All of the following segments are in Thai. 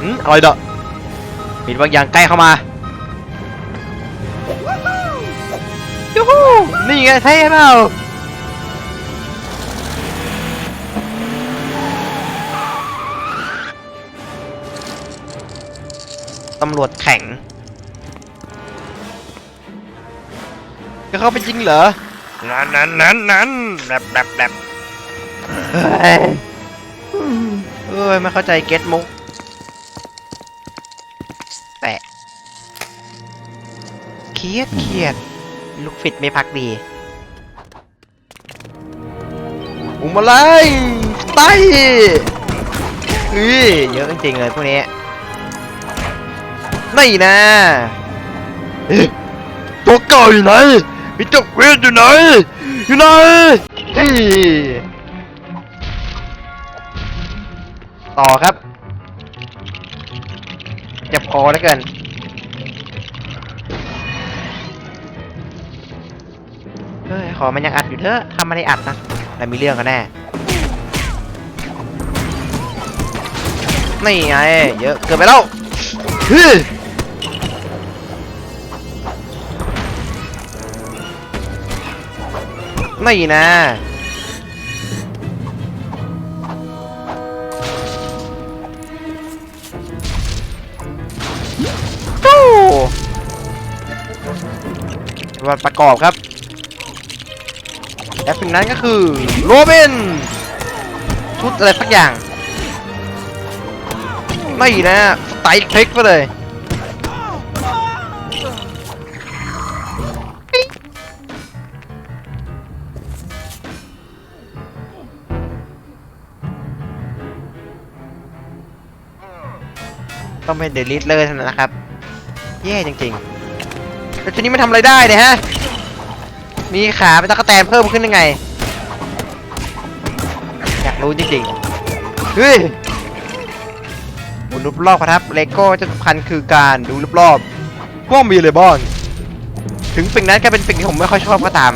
หืมอะไรเด้อมีบางอย่างใกล้เข้ามายูฮูนี่ไงเท่เปล่าตำรวจแข็งจะเข้าไปจริงเหรอ นั้นนั้นนั้นนั้นแบบแบบแบบเฮ้ยเอ้ย ไม่เข้าใจเก็ตมุก เครียดเครียดลูกฟิตไม่พักดีอุมอะไรไตอุ้ยเยอะจริงๆเลยพวกนี้นี่นะเอ๊ะตัวเก่าอยู่ไหนมีเจ้าเวทอยู่ไหนอยู่ไหนเฮ้ยต่อครับเจ็บคอเหลือเกิน เฮ้ยขอมันยังอัดอยู่เถอะทำไม่ได้อัดนะแต่มีเรื่องกันแน่นี่ไงเยอะเกินไปแล้วเฮ้ยนี่นะฟู้วันประกอบครับ และสิ่งนั้นก็คือโรบินชุดอะไรสักอย่าง ไม่นะสไตล์คลิกไปเลยต้องเป็นเดลิทเลยเท่านั้นนะครับ แย่จริงๆแล้วทีนี้มันทำอะไรได้เนี่ยฮะ มีขาเป็นตะกแตนเพิ่มขึ้นยังไง อยากรู้จริงๆ เฮ้ยหมุนรอบๆครับเลโก้จะสำคัญคือการดูรอบๆว่ามีอะไรบ้างถึงสิ่งนั้นก็เป็นสิ่งที่ผมไม่ค่อยชอบก็ตาม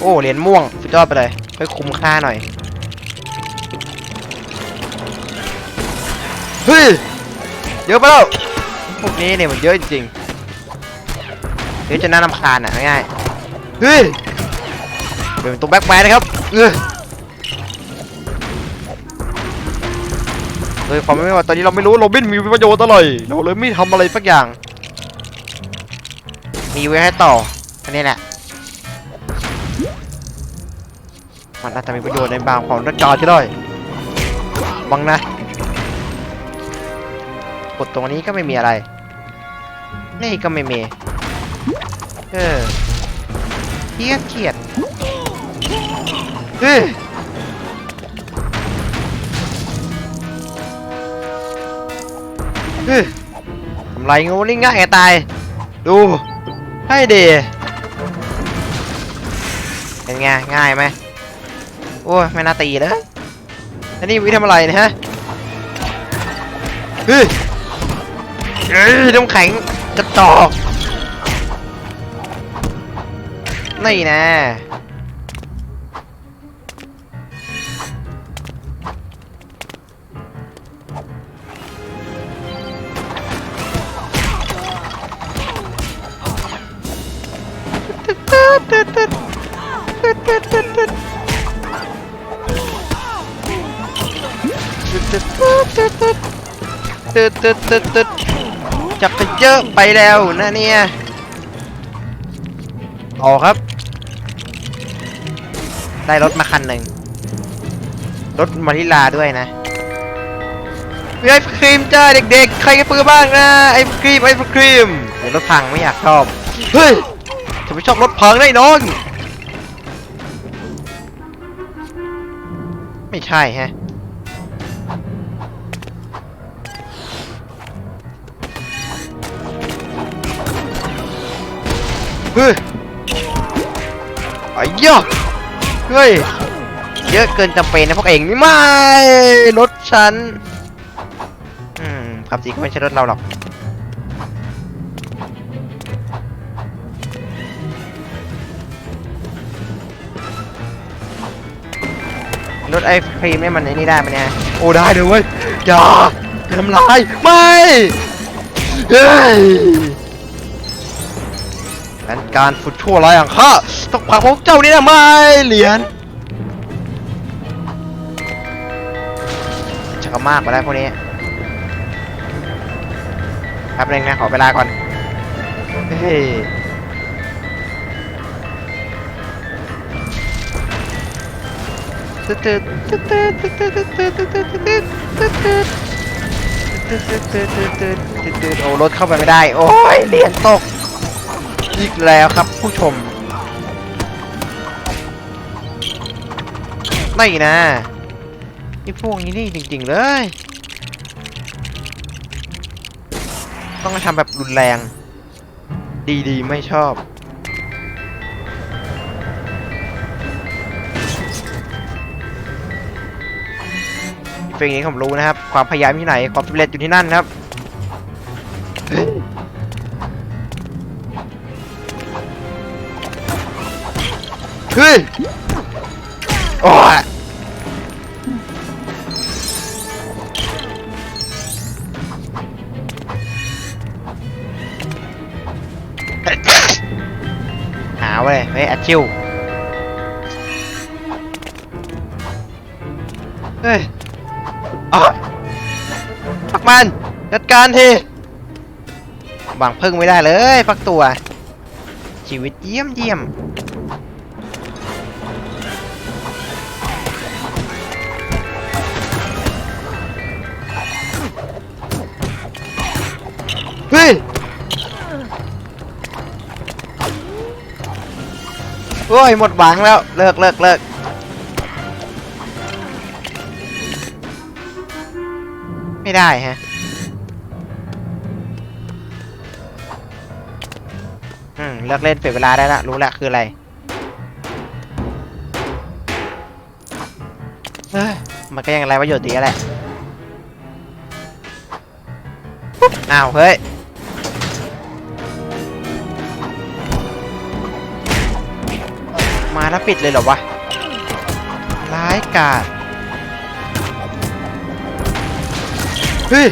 โอ้เหรียญม่วงสุดยอดไปเลยค่อยคุ้มค่าหน่อย เฮ้ย เยอะไปแล้ว พวกนี้เนี่ยมันเยอะจริงๆ เดี๋ยวจะน่ารำคาญอะง่ายๆเฮ้ยเป็นตัวแบ็คแมนนะครับเออเลยความไม่ว่าตอนนี้เราไม่รู้โรบินมีประโยชน์อะไรเราเลยไม่ทำอะไรสักอย่าง มีไว้ให้ต่ออันนี้แหละมันอาจจะมีประโยชน์ในบางของรัชกาลที่ได้บังนะกดตรงนี้ก็ไม่มีอะไร นี่ก็ไม่มี เออเครียเครียดเฮ้ยเฮ้ยทำไรงูนี่ง่ายตาย ดู ให้ดีเป็นไงง่ายไหมโอ้ยไม่น่าตีเลยอันนี้วิทำอะไรนะฮะเฮ้ยเอ้ยน้ำแข็งกระจอก นี่นะตึ๊ดตึ๊ดตึ๊ดตึ๊ดจักรเยอะไปแล้วนะเนี่ยต่อครับ ได้รถมาคันหนึ่งรถมาริลาด้วยนะไอศครีมจ้าเด็กๆ ใครก็ปื้อบ้างนะไอศครีมไอศครีมเดี๋ยวรถพังไม่อยากชอบเฮ้ยจะไมชอบรถพังแน่นอนไม่ใช่ฮะเฮ้ยไอ้ยะ เฮ้ย เยอะเกินจำเป็นนะพวกเองนี่ไม่รถฉัน อืมความจริก็ไม่ใช่รถเราหรอก รถไอศครีมเนี่ยมันไอ้นี่ได้ไหมเนี่ยโอ้ได้เลยเว้ยอย่าอย่าทำลาย ไม่เฮ้ย แผนการฝึกชั่วร้ายอย่างข้าต้องผลักพวกเจ้านี่นะไม่เหรียญชักกะมากไปแล้พวกนี้แป๊บนึงนะขอเวลาก่อนเฮ้ยโอ้รถเข้าไปไม่ได้ โอ้ยเหรียญตก อีกแล้วครับผู้ชมไม่นะนี่พวกนี้นี่จริง ๆ เลย ต้องมาทำแบบรุนแรง ดีๆ ไม่ชอบเพลงนี้ผมรู้นะครับ ความพยายามที่ไหน ความสำเร็จอยู่ที่นั่นครับ เฮ้ยโอ้ยหาเว้ยเฮ้ยอัดชิวเฮ้ยอ๋อปักมันจัดการทีหวังพึ่งไม่ได้เลยปักตัว ชีวิตเยี่ยมเยี่ยม ยหมดหวังแล้ว เลิกเลิกเลิกไม่ได้ฮะอืมเลิกเล่นเปลี่ยนเวลาได้ละรู้ละคืออะไรเฮ้ยมันก็ยังไรประโยชน์ดีแหละปุ๊บอ้าวเฮ้ย แล้วปิดเลยเหรอวะ ร้ายกาจเฮ้ย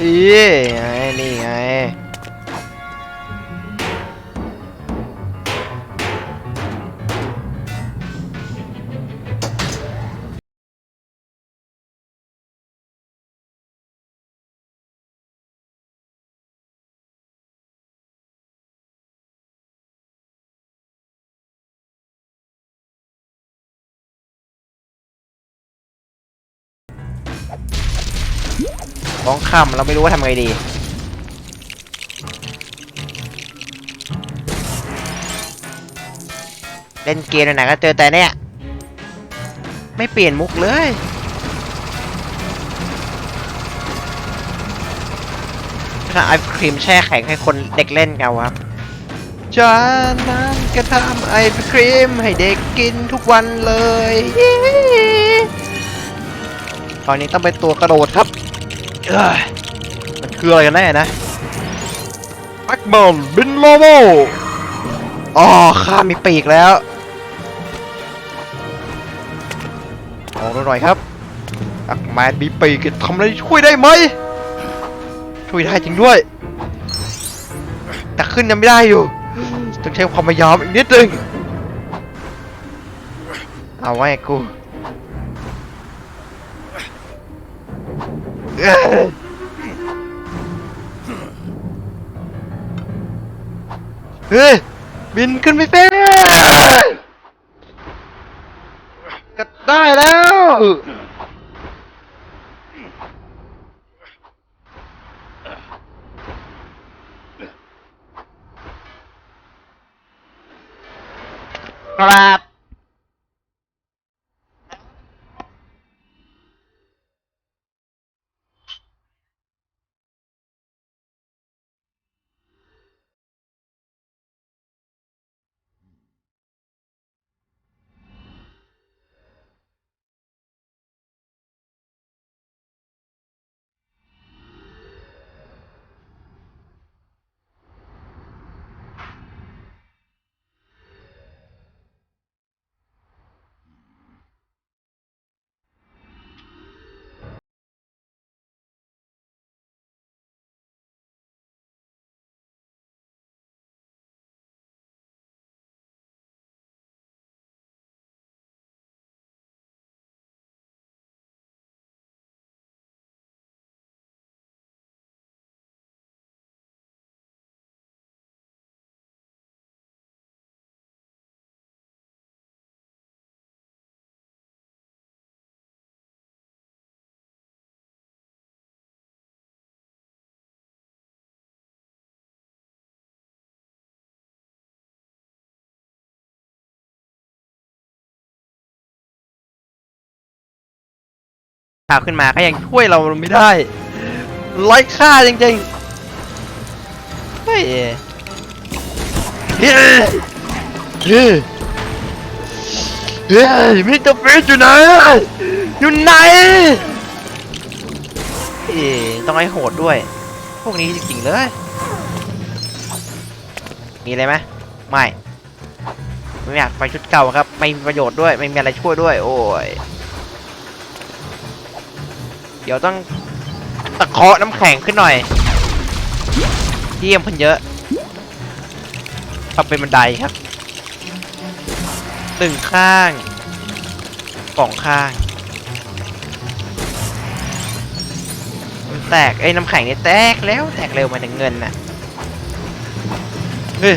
อีไงนี่ไง ร้องคำเราไม่รู้ว่าทำไงดี เล่นเกมไหนๆก็เจอแต่เนี่ย ไม่เปลี่ยนมุกเลยถ้าไอศครีมแช่แข็งให้คนเด็กเล่นกันครับฉันนั้นก็ทำไอศครีมให้เด็กกินทุกวันเลย ตอนนี้ต้องเป็นตัวกระโดดครับ มันคืออะไรกันแน่นะแบ็กบอลบินโลโมอ๋อข้ามีปีกแล้วเอาดูหน่อยครับอักแมนมีปีกจะทำอะไรช่วยได้ไหม ช่วยได้จริงด้วย แต่ขึ้นยังไม่ได้อยู่ ต้องใช้ความพยายามอีกนิดนึง เอาไว้กู เฮ้ย บินขึ้นไปเต้ก็ได้แล้ว ครับ ข่าวขึ้นมาก็ยังช่วยเราไม่ได้ไร้ค่าจริงๆเฮ้ยเฮ้ยเฮ้ยเฮ้ยมิสเตอร์ฟิชอยู่ไหนอยู่ไหนเฮ้ยต้องให้โหดด้วย พวกนี้จริงๆเลย มีอะไรไหมไม่ไม่อยากไปชุดเก่าครับ ไม่มีประโยชน์ด้วย ไม่มีอะไรช่วยด้วย โอ้ย เดี๋ยวต้องตะเคาะน้ำแข็งขึ้นหน่อยเยี่ยมขึ้นเยอะทำเป็นบันไดครับตึงข้างสองข้างมันแตกไอ้น้ำแข็งนี่แตกแล้วแตกเร็วมาถึงเงินน่ะเฮ้ย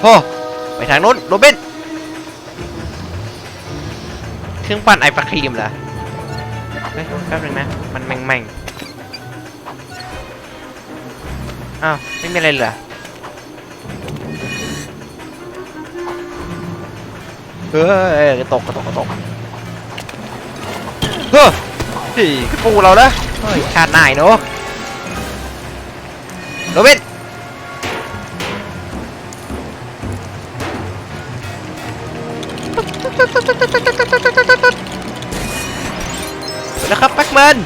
โอ้ไปทางนู้นโรบินเครื่องปั่นไอศครีมเหรอ เฮ้ยแป๊บนึงนะ มันแม่งแม่งอ้าว ไม่มีอะไรเหรอเฮ้ยกระตกกระตกกระตกเฮ้ยพี่กระปูเราละเฮ้ยชาติหนายเนาะ แบ็กแมน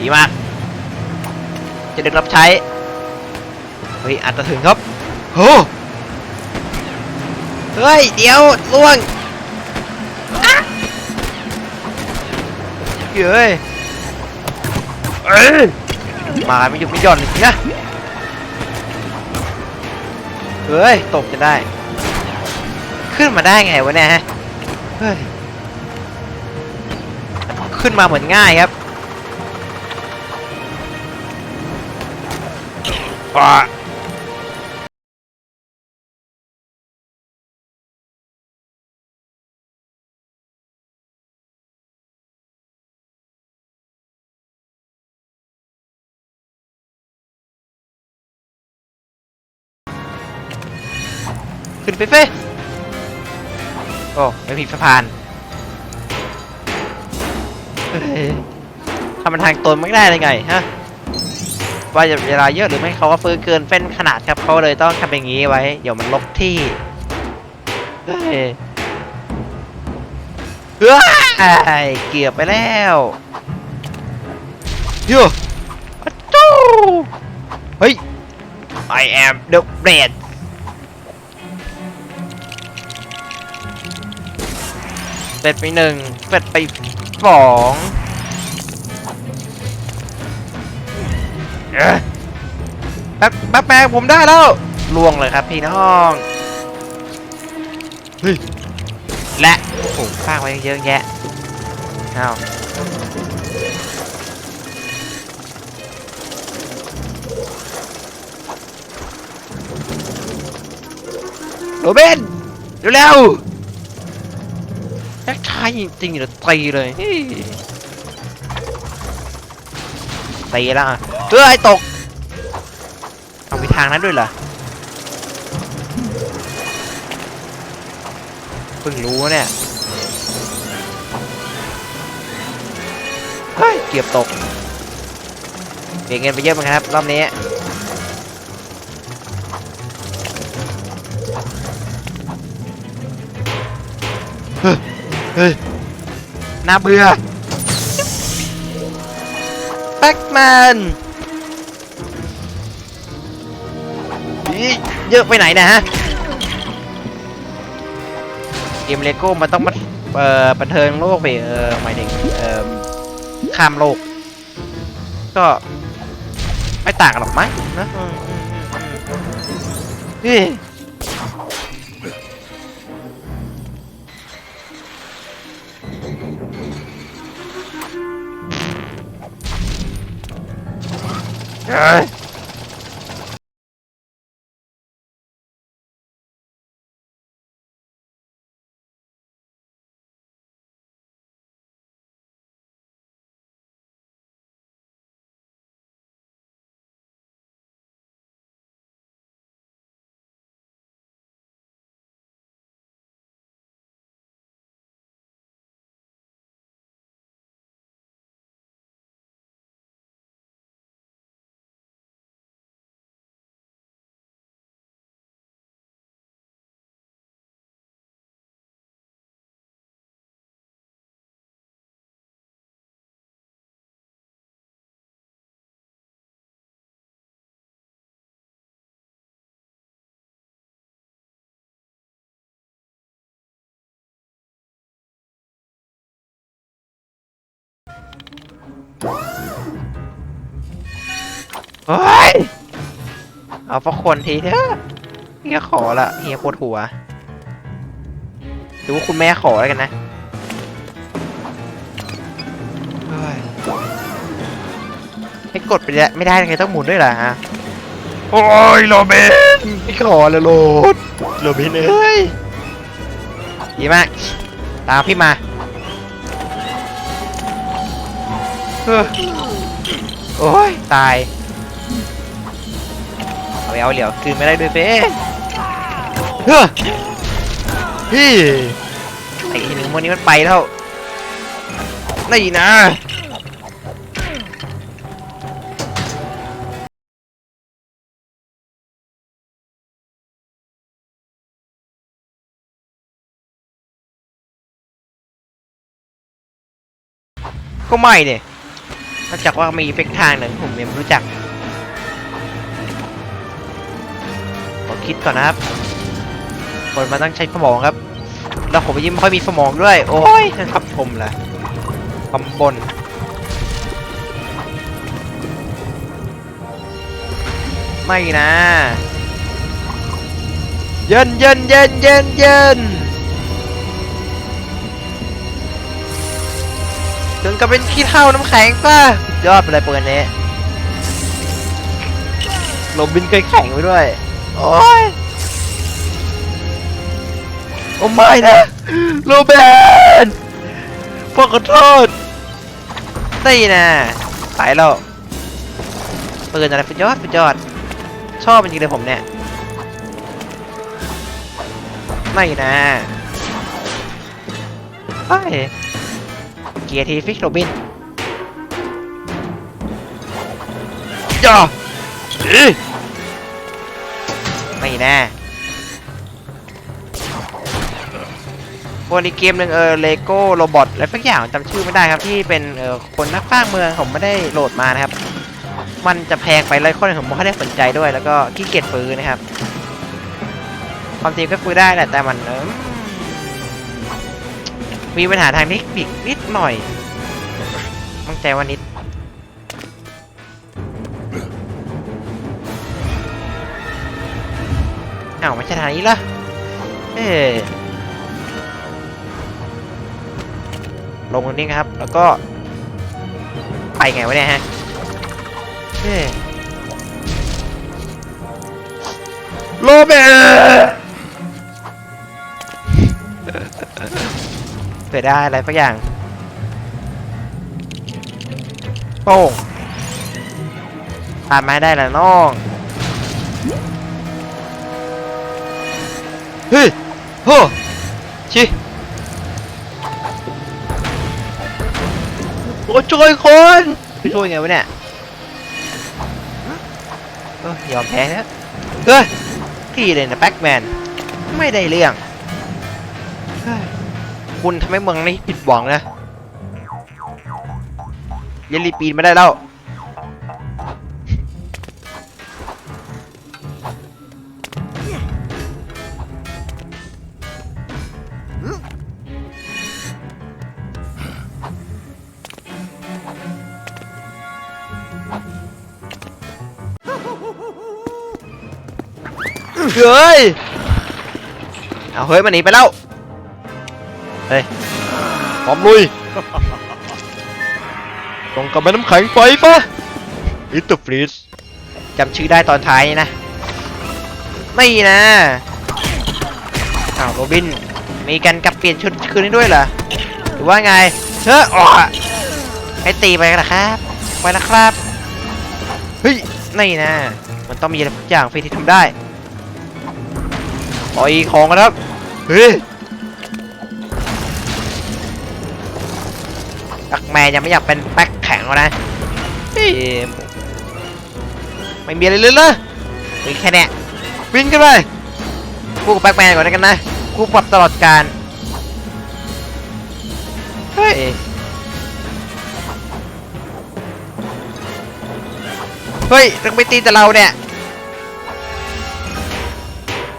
ดีมาก จะดึงรับใช้ เฮ้ยอาจจะถึงครับโอ้เฮ้ย เดี๋ยวล่วงเฮ้ยเอ้ยมาไม่หยุดไม่หย่อนจริงๆนะเฮ้ย ตกจะได้ ขึ้นมาได้ไงวะเนี่ยฮะเฮ้ยขึ้นมาเหมือนง่ายครับ ปะขึ้นไปเฟ้โอ้ไม่ผิดสะพานทำมันทางตนไม่ได้เลยไง ฮะ ว่าจะเวลาเยอะหรือไม่เขาก็ฟื้นเกินเป็นขนาดครับเขาเลยต้องทำอย่างนี้ไว้ เดี๋ยวมันลกที่เฮ้ยเฮ้ยเกือบไปแล้วโย่อะจู้เฮ้ย I am the red เป็ดไปหนึ่งเป็ดไปสอง แป๊บแป๊บแป๊บผมได้แล้วล่วงเลยครับพี่น้องเฮ้ยและโอ้โหฟางไว้เยอะแยะอ้าวโรเบนเร็วๆแจ็คชายจริงๆเดี๋ยวตีเลยเฮ้ยตีแล้วอะ เฮ้ยตก เอาไปทางนั้นด้วยเหรอเพิ่งรู้เนี่ย เฮ้ย เกือบตกเสียเงินไปเยอะเหมือนกันครับ รอบนี้ เฮ้ย เฮ้ย น่าเบื่อแบ็กแมน เยอะไปไหนนะฮะ เกมเลโก้มันต้องมาเอ่อบันเทิงโลกไปเออหมายถึงเอ่อข้ามโลก ก็ไม่ต่างกันหรอกมั้งนะเฮ้ยเอ้ย เฮ้ย เอาฟักคนทีเถอะเฮียขอละเฮียปวดหัวหรือว่าคุณแม่ขอแล้วกันนะให้กดไปแล้ไม่ได้ไงต้องหมุนด้วยเหรอฮะ โอ้ยโรเบนไม่ขอเลยโหลดโหลดพี่เอ้ยดีมาก ตามพี่มา เฮ้อโอ้ยตายเอาไปเอาเหลียวคืนไม่ได้ด้วยเฟ้เฮ้อพี่ไอ้ทีหนึ่งวันนี้มันไปแล้วนี่นะก็ไม่เนี่ย นอกจากว่ามีเฟกทางหนึ่งผมยังไม่รู้จักขอคิดก่อนนะครับคนมันต้องใช้สมองครับ แล้วผมยิ่งไม่ค่อยมีสมองด้วย โอ้ยนะครับผมล่ะคำบนไม่นะ เย็นเย็นเย็นเย็นเย็น ถึงกับเป็นขี้เท่าน้ำแข็งป่ะยอดไปเลยเปิดนี้ลมบินเคยแข็งไปด้วย โอ้ยโอ้ไม่นะโรเบนพ่อขอโทษนี่นะไปแล้วปืนอะไรสุดยอดสุดยอด ชอบจริงเลยผมเนี่ยไม่นะไป เกียร์ทีฟิกโรบินย่าอีไม่นะวันนี้เกมหนึ่งเออเลโก้โรบอทอะไรสักอย่างจำชื่อไม่ได้ครับที่เป็นเออคนนักสร้างเมืองผมไม่ได้โหลดมานะครับ มันจะแพงไปเลยคนผมไม่ค่อยได้สนใจด้วย แล้วก็ขี้เกียจฟื้นนะครับ ความจริงก็ฟื้นได้แหละแต่มันเออ มีปัญหาทางเทคนิคนิดหน่อยมั่งใจว่านิดอ้าวไม่ใช่ทางนี้เหรอเอ๊ะลงตรงนี้ครับ แล้วก็ ไปไงวะเนี่ยฮะเอ๊ะโรเบร์ เกิดได้อะไรสักอย่างโป้งผ่านไม้ได้แล้วน้องเฮ้ยโหชิโอ้ช่วยคนช่วยไงวะเนี่ยเออยอมแพ้แล้วเฮ้ยพี่เลยนะแบ็กแมน ไม่ได้เรื่อง คุณทำให้เมืองนี้ผิดหวังนะเยลลีปีนไม่ได้แล้วเฮ้ย เอาเฮ้ยมันหนีไปแล้ว เฮ้ยพร้อมลุยตรงกับแม่น้ำแข็งไฟปะอิตเตอร์ฟรีสจำชื่อได้ตอนท้ายนี่นะ ไม่นะอ้าวโรบิน มีการกลับเปลี่ยนชุดคืนนี้ด้วยเหรอ หรือว่าไงเฮ้ยอ๋อให้ตีไปกันนะครับ ไปแล้วครับ เฮ้ย นี่นะ มันต้องมีอะไรสักอย่างฟรีที่ทำได้ปล่อยของกันครับ เฮ้ย ตักแม่ยังไม่อยากเป็นแบ็คแข็งแล้วนะเฮ้ยไม่มีอะไรเลยเหรอมีแค่เนี้ยวิ่งกันไปกูกับแบ็คแมนก่อนแล้วกันนะกูปรับตลอดการเฮ้ยเฮ้ยต้องไปตีแต่เราเนี่ย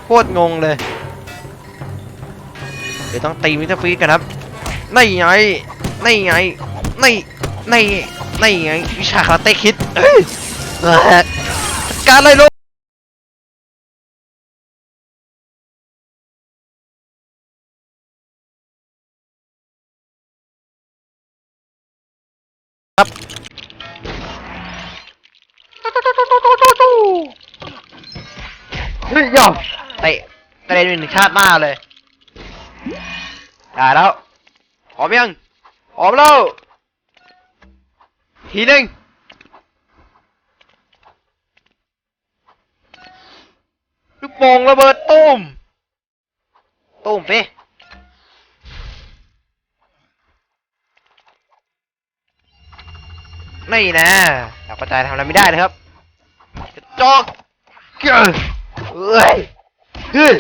โคตรงงเลย เดี๋ยวต้องตีมิสเตอร์ฟรีดกันครับ นี่ไง นี่ไงนี่ในในไงวิชาคาราเต้คิดเอ้ยเอ่อจัดการลยลูกครับเฮ้ยยอมเตะเตะหนึ่งชาติหน้าเลย ได้แล้วพร้อมยัง พร้อมแล้วทีหนึ่งลูกโป่งระเบิดตุ้มตุ้มสินี่นะดาวกระจายทำอะไรไม่ได้เลยครับจอกเก้อเอ้ยเฮ้ย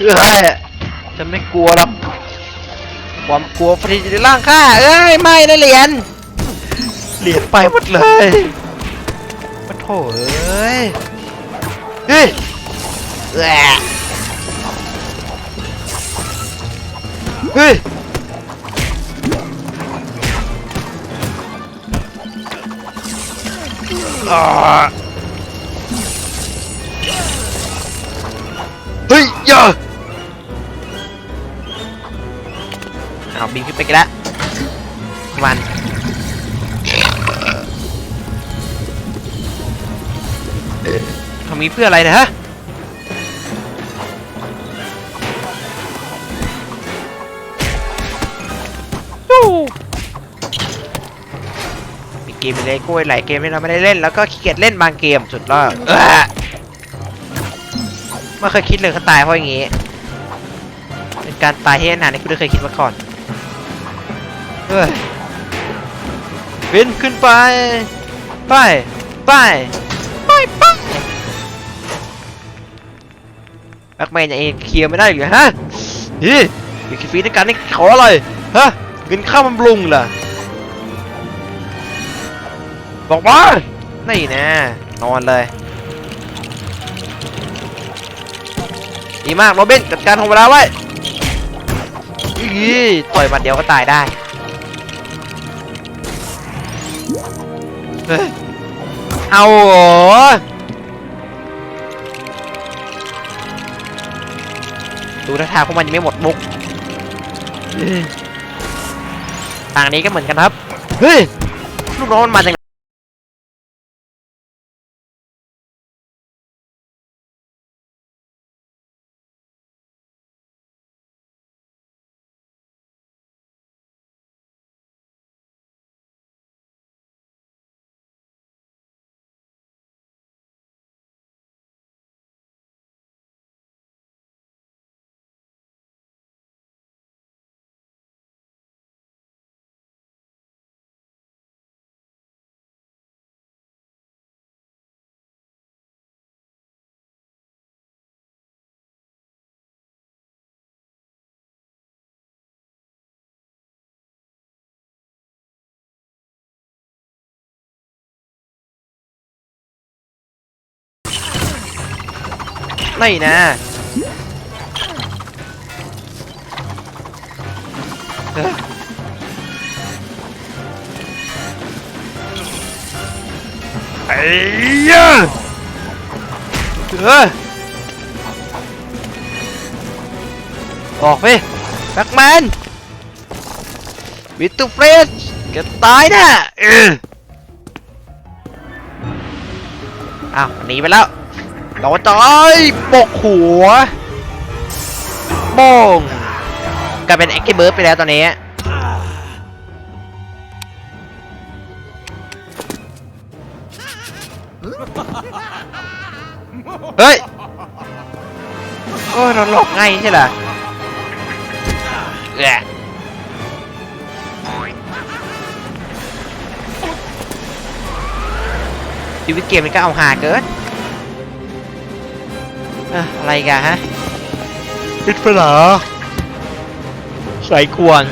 เอ้ยฉันไม่กลัวหรอก ความกลัวฟรีอยู่ในร่างข้าเอ้ยไม่นะเหรียญเหรียญไปหมดเลยมันโถเอ้ยเฮ้ยแหละเฮ้ยอ่าเฮ้ เอาบินขึ้นไปกันล้วมันทำนี้เพื่ออะไรนะฮะมีเกมมีเลโก้หลายเกมที่เราไม่ได้เล่น แล้วก็ขี้เกียจเล่นบางเกมสุดล้วเอ้อไม่เคยคิดเลยเขาตายเพราะอย่างงี้ เป็นการตายที่นานที่กูไม่เคยคิดมาก่อน เฮ้ยบินขึ้นไป ไป ไป ไปไปแบ็กแมนยังเองเคลียร์ไม่ได้เลยฮะนี่มีคิฟีในการนี่ขออะไรฮะเงินข้าวมันบำรุงเหรอบอกมานี่นะนอนเลยดีมากโรบินจัดการของเวลาไว้อีต่อยมัดเดียวก็ตายได้ เอาเหรอดูท่าทางพวกมันยังไม่หมดมุกทางนี้ก็เหมือนกันครับ เฮ้ย ลูกน้องมันมาจากไหน ไม่นะเอ้อไอ้ยะเออออกไปแบ็กแมนวิตูเฟรชแกตายแน่เอออ้าวหนีไปแล้ว เราจอยปกหัวโป้งกลายเป็นแอคทีเบิร์ดไปแล้วตอนนี้เฮ้ยโอ้ยเราหลบง่ายใช่เหรอแหละชีวิตเกมมันก็เอาหาเกิน อะไรกันฮะปิดไฟเหรอใส่กวน